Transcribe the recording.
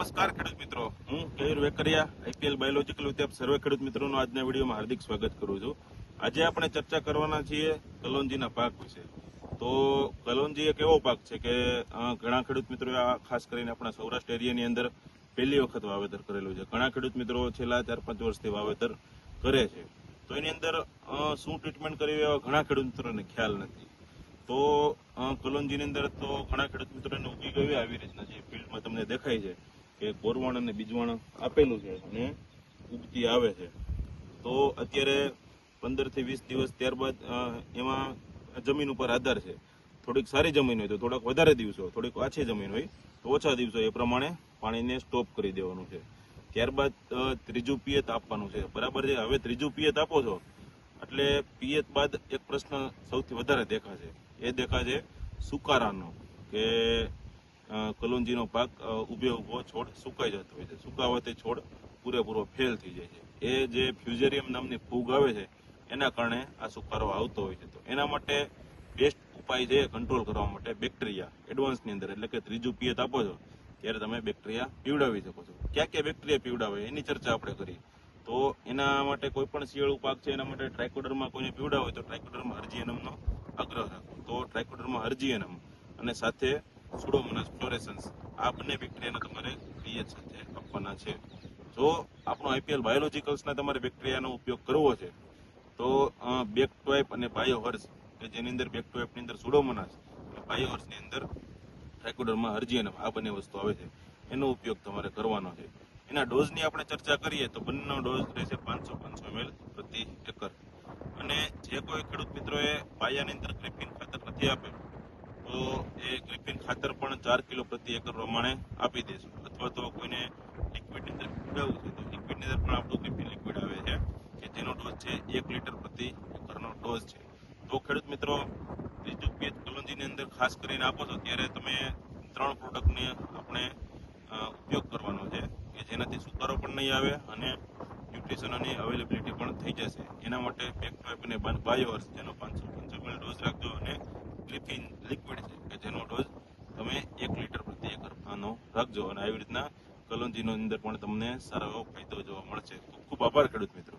નમસ્કાર ખેડૂત મિત્રો. હું કેયુર વેકરિયા, આઈપીએલ બાયોલોજીકલ વિદ્યાપ સર્વે ખેડૂત મિત્રોનું આજના વિડીયોમાં હાર્દિક સ્વાગત કરું છું. આજે આપણે ચર્ચા કરવાના છીએ કલોંજીના પાક વિશે. તો કલોંજી એક એવો પાક છે કે ઘણા ખેડૂત મિત્રોએ આ ખાસ કરીને આપણા સૌરાષ્ટ્ર એરિયાની અંદર પહેલી વખત વાવેતર કરેલું છે. ઘણા ખેડૂત મિત્રો છેલ્લા ચાર પાંચ વર્ષથી વાવેતર કરે છે. તો એની અંદર શું ટ્રીટમેન્ટ કરવી એવા ઘણા ખેડૂત મિત્રોને ખ્યાલ નથી. તો કલોંજીની અંદર તો ઘણા ખેડૂત મિત્રોને ઉગી ગયું આવી રીતના જે ફિલ્ડમાં તમને દેખાય છે. કે કોરવાણ અને બીજવાણ આપેલું છે અને ઉગતી આવે છે. તો અત્યારે પંદરથી વીસ દિવસ ત્યારબાદ એમાં જમીન ઉપર આધાર છે. થોડીક સારી જમીન હોય તો થોડાક વધારે દિવસો, થોડીક ઓછી જમીન હોય તો ઓછા દિવસો એ પ્રમાણે પાણીને સ્ટોપ કરી દેવાનું છે. ત્યારબાદ ત્રીજું પિયત આપવાનું છે. બરાબર છે? હવે ત્રીજું પિયત આપો છો. એટલે પિયત બાદ એક પ્રશ્ન સૌથી વધારે દેખાશે. એ દેખાશે સુકારાનો, કે કલોંજીનો પાક ઉભે ઊભો છોડ સુકાઈ જતો હોય છે. સુકાવાથી છોડ પૂરેપૂરો ફેલ થઈ જાય છે. એ જે ફ્યુઝેરિયમ નામની ફૂગ આવે છે, એના કારણે આ સુકારો આવતો હોય છે. તો એના માટે બેસ્ટ ઉપાય છે કંટ્રોલ કરવા માટે બેક્ટેરિયા એડવાન્સની અંદર, એટલે કે ત્રીજું પિયત આપો છો, ત્યારે તમે બેક્ટેરિયા પીવડાવી શકો છો. ક્યાં ક્યાં બેક્ટેરિયા પીવડાવે, એની ચર્ચા આપણે કરી તો એના માટે કોઈ પણ શિયાળુ પાક છે, એના માટે ટ્રાયકોડરમાં કોઈને પીવડાવે, તો ટ્રાયકોડરમાં હર્જીએનમનો આગ્રહ રાખો. તો ટ્રાયકોડરમાં હર્જીએનમ અને સાથે સુડોમોનાસ ફ્લોરેસન્સ. આ બંને બેક્ટેરિયાના તમારે પીએચ સાથે આપવાના છે. જો આપણો આઈપીએલ બાયોલોજીકલ્સના તમારે બેક્ટેરિયાનો ઉપયોગ કરવો છે, તો બેક ટોઇપ અને બાયોહર્સ કે જેની અંદર બેક ટોઇપની અંદર સુડોમોનાસ બાયોહર્સની અંદર ટ્રાઇકોડરમાં હર્જીએનમ આ બંને વસ્તુ આવે છે. એનો ઉપયોગ તમારે કરવાનો છે. એના ડોઝની આપણે ચર્ચા કરીએ, તો બંનેનો ડોઝ રહેશે પાંચસો પાંચસો ml પ્રતિ એકર. અને જે કોઈ ખેડૂત મિત્રોએ પાયાની અંદર ગ્રીફિન ખાતર નથી આપેલું તો ખાતર પણ ચાર કિલો પ્રતિ એકર પ્રમાણે આપી દઈશું અથવા તો કોઈને લિક્વિડની અંદર પીવડાવવું છે તો લિક્વિડની અંદર પણ આપણું બીપી લિક્વિડ આવે છે, કે જેનો ડોઝ છે એક લીટર પ્રતિ એકરનો ડોઝ છે. તો ખેડૂત મિત્રો, ત્રીજું પીએચ કલોંજીની અંદર ખાસ કરીને આપો છો, ત્યારે તમે ત્રણ પ્રોડક્ટને આપણે ઉપયોગ કરવાનો છે, કે જેનાથી સુકારો પણ નહીં આવે અને ન્યુટ્રિશનની અવેલેબિલિટી પણ થઈ જશે. એના માટે બેક ટોપ અને બાયોઅર્સ જેનો પાંચસો પંચાવન ડોઝ રાખજો અને ગ્લિફિન લિક્વિડ છે કે જેનો ડોઝ તમે એક લીટર પ્રતિ એકર આનો રાખજો અને આવી રીતના કલોંજીનો અંદર પણ તમને સારો એવો ફાયદો જોવા મળશે. ખૂબ ખૂબ આભાર ખેડૂત મિત્રો.